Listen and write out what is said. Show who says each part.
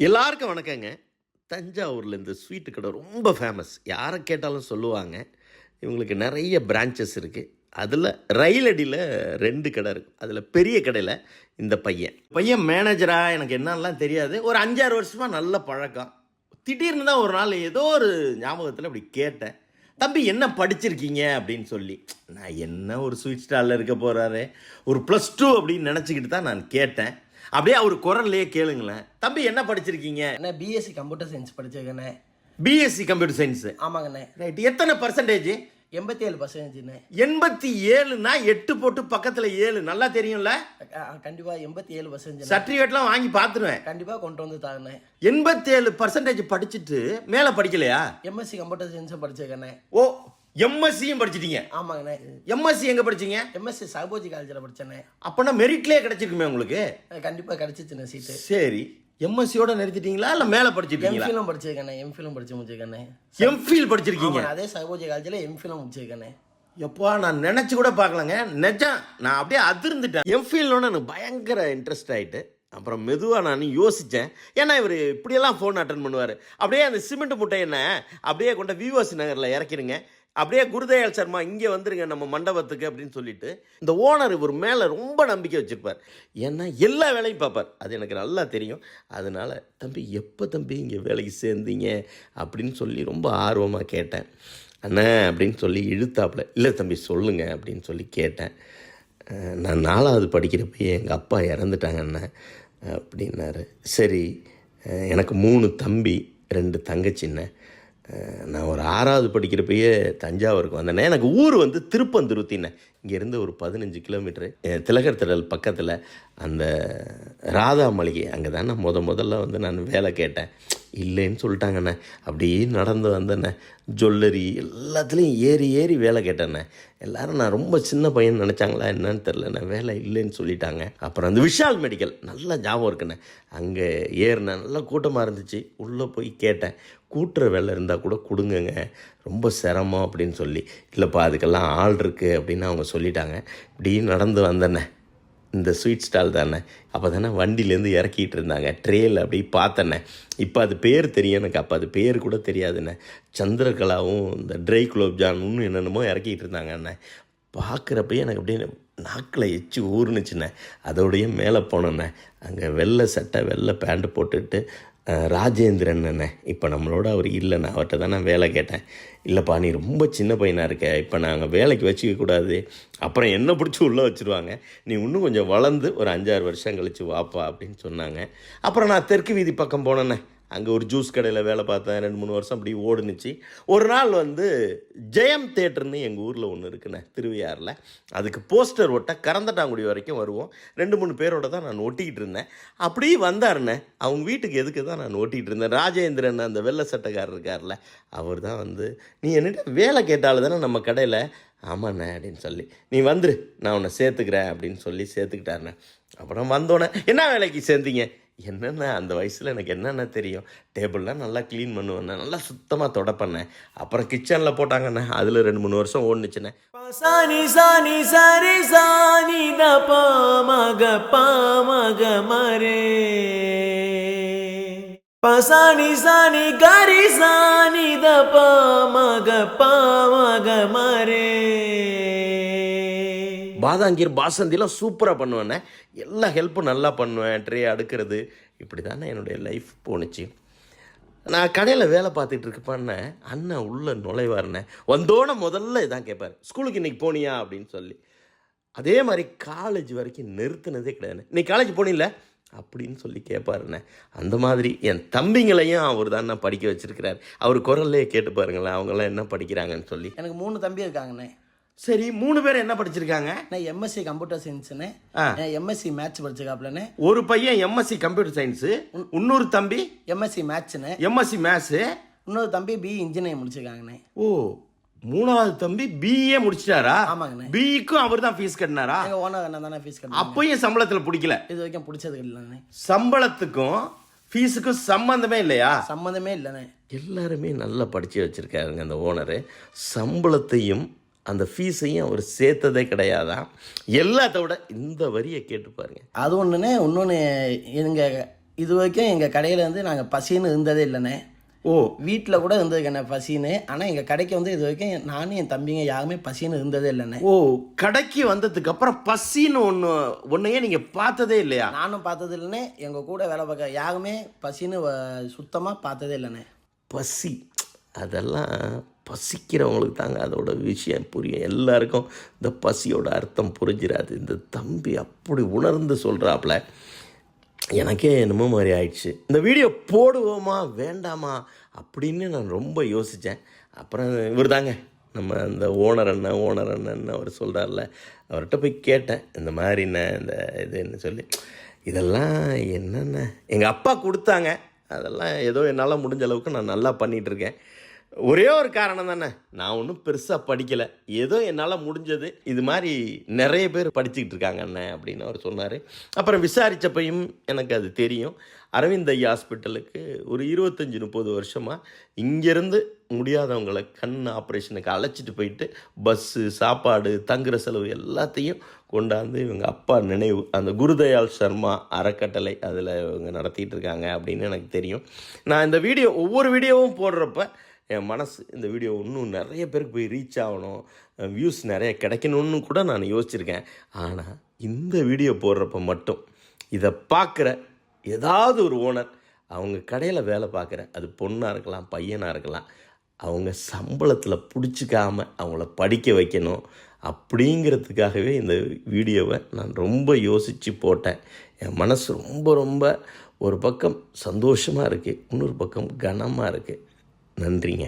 Speaker 1: எல்லாருக்கும் வணக்கங்க. தஞ்சாவூரில் இந்த ஸ்வீட்டு கடை ரொம்ப ஃபேமஸ் யாரை கேட்டாலும் சொல்லுவாங்க. இவங்களுக்கு நிறைய பிரான்ச்சஸ் இருக்குது அதில் ரயில் அடியில் ரெண்டு கடை இருக்குது அதில் பெரிய கடையில் இந்த பையன். பையன் மேனேஜராக எனக்கு என்னெல்லாம் தெரியாது. ஒரு அஞ்சாறு வருஷமாக நல்ல பழக்கம். திடீர்னு தான் ஒரு நாள் ஏதோ ஒரு ஞாபகத்தில் அப்படி கேட்டேன். தம்பி என்ன படிச்சிருக்கீங்க? அப்படின்னு சொல்லி. நான் என்ன ஒரு ஸ்வீட் ஸ்டாலில் இருக்க போகிறாரு ஒரு ப்ளஸ் டூ அப்படின்னு நினச்சிக்கிட்டு தான் நான் கேட்டேன். அப்படியே அவர் குரல்லையே கேளுங்களேன். தம்பி என்ன படிச்சிருக்கீங்க?
Speaker 2: அண்ணே பிஎஸ்சி கம்ப்யூட்டர் சயின்ஸ் படிச்சிருக்கேண்ணே
Speaker 1: பிஎஸ்சி கம்ப்யூட்டர் சயின்ஸ்
Speaker 2: ஆமாங்கண்ணே.
Speaker 1: ரைட் எத்தனை பர்சன்டேஜ்
Speaker 2: எண்பத்தி ஏழு பர்சன்டேஜ்ண்ணே
Speaker 1: எண்பத்தி ஏழுனா எட்டு போட்டு பக்கத்தில் ஏழு. நல்லா தெரியும்ல?
Speaker 2: கண்டிப்பாக எண்பத்தி ஏழு பர்சன்டேஜ்
Speaker 1: சர்டிஃபிகேட்லாம் வாங்கி பார்த்துருவேன்
Speaker 2: கண்டிப்பாக கொண்டு வந்து தாங்கண்ணே.
Speaker 1: எண்பத்தேழு பர்சன்டேஜ் படிச்சுட்டு மேலே படிக்கலையா?
Speaker 2: எம்எஸ்சி கம்ப்யூட்டர் சயின்ஸும் படிச்சிருக்கேண்ணே.
Speaker 1: ஓ எம்எஸ்சியும் படிச்சிட்டீங்க.
Speaker 2: ஆமாங்கண்ணே.
Speaker 1: எம்எஸ்சி எங்கே படிச்சீங்க?
Speaker 2: எம்எஸ்சி சகோஜி காலேஜில் படித்தேண்ணே
Speaker 1: அப்போனா மெரிட்லேயே கிடைச்சிருக்குமே உங்களுக்கு?
Speaker 2: கண்டிப்பாக கிடச்சிச்சுண்ணே சீட்டு
Speaker 1: சரி. எம்எஸ்சியோட நிறுத்திட்டீங்களா இல்லை மேலே படிச்சிருக்கீங்களா
Speaker 2: எம்ஃபிலும் படிச்சிருக்கேண்ணே. எம்ஃபிலும் படிச்சு முடிச்சிருக்கேண்ணே.
Speaker 1: எம்ஃபில் படிச்சிருக்கீங்க.
Speaker 2: அதே சகோஜி காலேஜில் எம்ஃபிலும் முடிச்சிருக்கேண்ணே.
Speaker 1: எப்பா நான் நினச்சி கூட பார்க்கலங்க. நிஜம் நான் அப்படியே அதிர்ந்துட்டேன். எம்ஃபீல்டோட எனக்கு பயங்கர இன்ட்ரெஸ்ட் ஆகிட்டு அப்புறம் மெதுவாக நான் யோசித்தேன் ஏன்னா இவர் இப்படியெல்லாம் ஃபோன் அட்டன் பண்ணுவார். அப்படியே அந்த சிமெண்ட் முட்டை என்ன அப்படியே கொண்ட விவோசி நகரில் இறக்கிடுங்க. அப்படியே குருதயால் சர்மா இங்கே வந்துருங்க நம்ம மண்டபத்துக்கு அப்படின்னு சொல்லிட்டு இந்த ஓனர் இவர் மேலே ரொம்ப நம்பிக்கை வச்சுருப்பார். ஏன்னா எல்லா வேலையும் பார்ப்பார். அது எனக்கு நல்லா தெரியும். அதனால் தம்பி எப்போ தம்பி இங்கே வேலைக்கு சேர்ந்தீங்க? அப்படின்னு சொல்லி ரொம்ப ஆர்வமாக கேட்டேன். அண்ணே அப்படின்னு சொல்லி இழுத்தாப்புல இல்லை தம்பி சொல்லுங்க அப்படின்னு சொல்லி கேட்டேன். நான் நாலாவது படிக்கிறப்பயே எங்கள் அப்பா இறந்துட்டாங்க அண்ணன் அப்படின்னாரு. சரி எனக்கு மூணு தம்பி ரெண்டு தங்கச்சிண்ணே நான் ஒரு ஆறாவது படிக்கிறப்பயே தஞ்சாவூருக்கு வந்தேன். எனக்கு ஊர் வந்து திருப்பந்துருத்தினே இங்கேருந்து ஒரு பதினஞ்சு கிலோமீட்ரு திலகர் திடல் பக்கத்தில் அந்த ராதா மளிகை அங்கே தானே முத முதல்ல வந்து நான் வேலை கேட்டேன். இல்லைன்னு சொல்லிட்டாங்கண்ணே. அப்படியே நடந்து வந்தேண்ணே. ஜுவல்லரி எல்லாத்துலேயும் ஏறி ஏறி வேலை கேட்டேண்ணே. எல்லாரும் நான் ரொம்ப சின்ன பையன் நினச்சாங்களா என்னன்னு தெரிலண்ணே வேலை இல்லைன்னு சொல்லிட்டாங்க. அப்புறம் அந்த விஷால் மெடிக்கல். நல்லா ஞாபகம் இருக்குண்ணே. அங்கே ஏறினேன். நல்லா கூட்டமாக இருந்துச்சு. உள்ளே போய் கேட்டேன். கூட்டுற வேலை இருந்தால் கூட கொடுங்கங்க. ரொம்ப சிரமம் அப்படின்னு சொல்லி. இல்லைப்பா அதுக்கெல்லாம் ஆள் இருக்குது அப்படின்னு அவங்க சொல்லிட்டாங்க. இப்படி நடந்து வந்தேண்ணே இந்த ஸ்வீட் ஸ்டால் தானே. அப்போ தானே வண்டியிலேருந்து இறக்கிட்டு இருந்தாங்க. ட்ரேயில் அப்படி பார்த்தேனே. இப்போ அது பேர் தெரியும் எனக்கு அப்போ அது பேர் கூட தெரியாதுண்ணே சந்திரகலாவும் இந்த ட்ரை குலோப் ஜாமுன்னு என்னென்னமோ இறக்கிட்டு இருந்தாங்கண்ணே பார்க்குறப்பயே எனக்கு அப்படியே நாக்கில் எச்சி ஊறுனுச்சுண்ணே அதோடய மேலே போனேண்ணே அங்கே வெள்ளை சட்டை வெள்ளை பேண்ட்டு போட்டுட்டு ராஜேந்திரன் அண்ணே. இப்போ நம்மளோட அவர் இல்லைண்ணே. அவர்கிட்ட தான் நான் வேலை கேட்டேன். இல்லைப்பா நீ ரொம்ப சின்ன பையனாக இருக்க. இப்போ நாங்கள் வேலைக்கு வச்சுக்க கூடாது. அப்புறம் என்ன பிடிச்சி உள்ளே வச்சுருவாங்க? நீ இன்னும் கொஞ்சம் வளர்ந்து ஒரு அஞ்சாறு வருஷம் கழித்து வாப்பா அப்படின்னு சொன்னாங்க. அப்புறம் நான் தெற்கு வீதி பக்கம் போனேண்ணே. அங்கே ஒரு ஜூஸ் கடையில் வேலை பார்த்தேன் ரெண்டு மூணு வருஷம் அப்படி ஓடுனுச்சு. ஒரு நாள் வந்து ஜெயம் தேட்டர்னு எங்கள் ஊரில் ஒன்று இருக்குண்ணே திருவையாறில். அதுக்கு போஸ்டர் ஒட்ட கறந்தட்டாங்குடி வரைக்கும் வருவோம். ரெண்டு மூணு பேரோட தான் நான் ஒட்டிக்கிட்டு இருந்தேன். அப்படியே வந்தாருண்ணே. அவங்க வீட்டுக்கு எதுக்கு தான் நான் ஒட்டிகிட்டு இருந்தேன்? ராஜேந்திரன் அந்த வெள்ளை சட்டைக்காரர் இருக்கார்ல அவர் தான் வந்து நீ என்னட்ட வேலை கேட்டாலும் தானே நம்ம கடையில்? ஆமாண்ணே அப்படின்னு சொல்லி நீ வந்துரு நான் உன்னை சேர்த்துக்கிறேன் அப்படின்னு சொல்லி சேர்த்துக்கிட்டாருண்ணே. அப்புறம் வந்தோடனே என்ன வேலைக்கு சேர்ந்தீங்க? என்னென்ன அந்த வயசில் எனக்கு என்னென்ன தெரியும்? டேபிள்லாம் நல்லா க்ளீன் பண்ணுவேண்ணே. நல்லா சுத்தமாக தொடப்பண்ணேன் அப்புறம் கிச்சனில் போட்டாங்கண்ணே. அதில் ரெண்டு மூணு வருஷம் ஓடுனுச்சுண்ணே.
Speaker 2: சானி சாணி சாரி சானி த பாமக பாமக மரே பசானி சானி கரி சானி த பாமக பாமக மரே
Speaker 1: பாதாங்கீர் பாசந்திலாம் சூப்பராக பண்ணுவேண்ணே எல்லா ஹெல்ப்பும் நல்லா பண்ணுவேன். ட்ரே அடுக்கிறது. இப்படி தானே என்னுடைய லைஃப் போணுச்சு. நான் கடையில் வேலை பார்த்துட்டு இருக்கப்பண்ணே அண்ணன் உள்ளே நுழைவாருண்ணே வந்தோடனே முதல்ல இதான் கேட்பார் ஸ்கூலுக்கு இன்னைக்கு போனியா? அப்படின்னு சொல்லி. அதே மாதிரி காலேஜ் வரைக்கும் நிறுத்தினதே கிடையாது. நீ காலேஜ் போனில்ல? அப்படின்னு சொல்லி கேட்பாருண்ணே அந்த மாதிரி என் தம்பிங்களையும் அவர் தான் படிக்க வச்சிருக்கிறார். அவர் குரல்லே கேட்டு பாருங்களேன் அவங்கெல்லாம் என்ன படிக்கிறாங்கன்னு சொல்லி.
Speaker 2: எனக்கு மூணு தம்பி இருக்காங்கண்ணே.
Speaker 1: சரி மூணு பேர் என்ன படிச்சிருக்காங்க?
Speaker 2: நான் எம்எஸ்சி கம்ப்யூட்டர் சயின்ஸ்ண்ணே
Speaker 1: ஆ.
Speaker 2: எம்எஸ்சி மேத்ஸ் படிச்சிருக்காப்லண்ணே
Speaker 1: ஒரு பையன் எம்எஸ்சி கம்ப்யூட்டர் சயின்ஸு இன்னொரு தம்பி?
Speaker 2: எம்எஸ்சி மேத்ஸ்ண்ணே
Speaker 1: எம்எஸ்சி மேத்ஸு
Speaker 2: இன்னொரு தம்பி பி இன்ஜினியரிங் முடிச்சிருக்காங்கண்ணே
Speaker 1: ஓ மூணாவது தம்பி பிஏ முடிச்சிட்டாரா?
Speaker 2: ஆமாங்கண்ணே.
Speaker 1: பிஇக்கும் அவர் தான் ஃபீஸ் கட்டினாரா?
Speaker 2: எங்கள் ஓனர் என்ன தானே ஃபீஸ் கட்டணும்
Speaker 1: அப்பயும் சம்பளத்தில் பிடிக்கல.
Speaker 2: இது வரைக்கும் பிடிச்சது இல்லைண்ணே
Speaker 1: சம்பளத்துக்கும் ஃபீஸுக்கும் சம்பந்தமே இல்லையா?
Speaker 2: சம்மந்தமே இல்லைண்ணே.
Speaker 1: எல்லாருமே நல்லா படித்து வச்சுருக்காருங்க அந்த ஓனரு சம்பளத்தையும் அந்த ஃபீஸையும் அவர் சேர்த்ததே கிடையாதான் எல்லாத்த விட இந்த வரியை கேட்டு பாருங்க.
Speaker 2: அது ஒன்றுண்ணே இன்னொன்று எங்கள் இது வரைக்கும் எங்கள் கடையில் வந்து நாங்கள் பசின்னு இருந்ததே இல்லைண்ணே.
Speaker 1: ஓ.
Speaker 2: வீட்டில் கூட இருந்திருக்கேண்ணே பசின்னு? ஆனால் எங்கள் கடைக்கு வந்து இது வரைக்கும் நானும் என் தம்பிங்க யாருமே பசின்னு இருந்ததே இல்லைண்ணே.
Speaker 1: ஓ கடைக்கு வந்ததுக்கு அப்புறம் பசின்னு ஒன்று ஒன்றையே நீங்கள் பார்த்ததே இல்லையா?
Speaker 2: நானும் பார்த்தது இல்லைண்ணே. எங்கள் கூட வேலை பார்க்க யாருமே பசின்னு சுத்தமாக பார்த்ததே இல்லைண்ணே.
Speaker 1: பசி. அதெல்லாம் பசிக்கிறவங்களுக்கு தாங்க அதோட விஷயம் புரியும். எல்லாருக்கும் இந்த பசியோட அர்த்தம் புரிஞ்சிடாது இந்த தம்பி அப்படி உணர்ந்து சொல்கிறாப்புல எனக்கே என்னமோ மாதிரி ஆயிடுச்சு. இந்த வீடியோ போடுவோமா வேண்டாமா அப்படின்னு நான் ரொம்ப யோசித்தேன் அப்புறம் இவர் தாங்க நம்ம இந்த ஓனர் அண்ணன் ஓனர் அண்ணன் அவர் சொல்கிறார்ல அவர்கிட்ட போய் கேட்டேன். இந்த மாதிரிண்ணே இந்த இதுன்னு சொல்லி இதெல்லாம் என்னென்ன? எங்கள் அப்பா கொடுத்தாங்க. அதெல்லாம் ஏதோ என்னால் முடிஞ்ச அளவுக்கு நான் நல்லா பண்ணிகிட்ருக்கேன் ஒரே ஒரு காரணம் தானே. நான் ஒன்றும் பெருசாக படிக்கலை. ஏதோ என்னால் முடிஞ்சது. இது மாதிரி நிறைய பேர் படிச்சுக்கிட்டு இருக்காங்க அண்ணன் அப்படின்னு அவர் சொன்னார். அப்புறம் விசாரித்தப்பையும் எனக்கு அது தெரியும். அரவிந்த் ஐயா ஹாஸ்பிட்டலுக்கு ஒரு இருபத்தஞ்சி முப்பது வருஷமாக இங்கேருந்து முடியாதவங்களை கண் ஆப்ரேஷனுக்கு அழைச்சிட்டு போயிட்டு பஸ்ஸு சாப்பாடு தங்குற செலவு எல்லாத்தையும் கொண்டாந்து இவங்க அப்பா நினைவு அந்த குருதயாள் சர்மா அறக்கட்டளை அதில் இவங்க நடத்திட்டு இருக்காங்க அப்படின்னு எனக்கு தெரியும். நான் இந்த வீடியோ ஒவ்வொரு வீடியோவும் போடுறப்ப என் மனசு இந்த வீடியோ இன்னும் நிறைய பேருக்கு போய் ரீச் ஆகணும். வியூஸ் நிறைய கிடைக்கணும்னு கூட நான் யோசிச்சிருக்கேன். ஆனால் இந்த வீடியோ போடுறப்ப மட்டும் இதை பார்க்குற ஏதாவது ஒரு ஓனர் அவங்க கடையில் வேலை பார்க்குற அது பொண்ணாக இருக்கலாம் பையனாக இருக்கலாம் அவங்க சம்பளத்தில் பிடிச்சிக்காமல் அவங்கள படிக்க வைக்கணும் அப்படிங்கிறதுக்காகவே இந்த வீடியோவை நான் ரொம்ப யோசித்து போட்டேன். என் மனசு ரொம்ப ரொம்ப ஒரு பக்கம் சந்தோஷமாக இருக்குது இன்னொரு பக்கம் கனமாக இருக்குது நன்றிங்க.